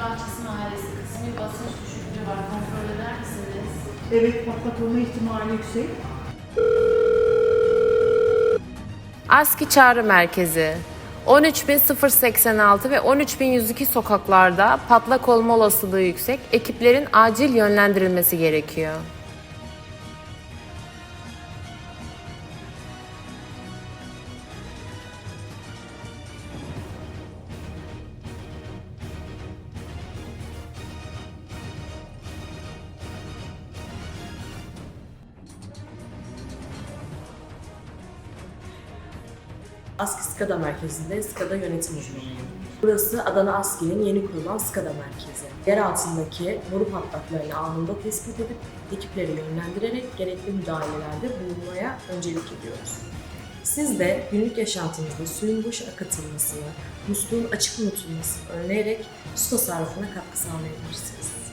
Bahçesi Mahallesi kısmi basınç düşüklüğü var. Kontrol eder misiniz? Evet patlatılma ihtimali yüksek. ASKİ Çağrı Merkezi 13086 ve 13102 sokaklarda patlak olma olasılığı yüksek. Ekiplerin acil yönlendirilmesi gerekiyor. ASKİ SKADA merkezinde SKADA yönetim uzmanıyım. Burası Adana ASKİ'nin yeni kurulan SKADA merkezi. Yer altındaki boru patlaklarını anında tespit edip ekipleri yönlendirerek gerekli müdahalelerde bulunmaya öncelik ediyoruz. Siz de günlük yaşantınızda suyun boş akıtılmasını, musluğun açık unutulmasını önleyerek su tasarrufuna katkı sağlayabilirsiniz.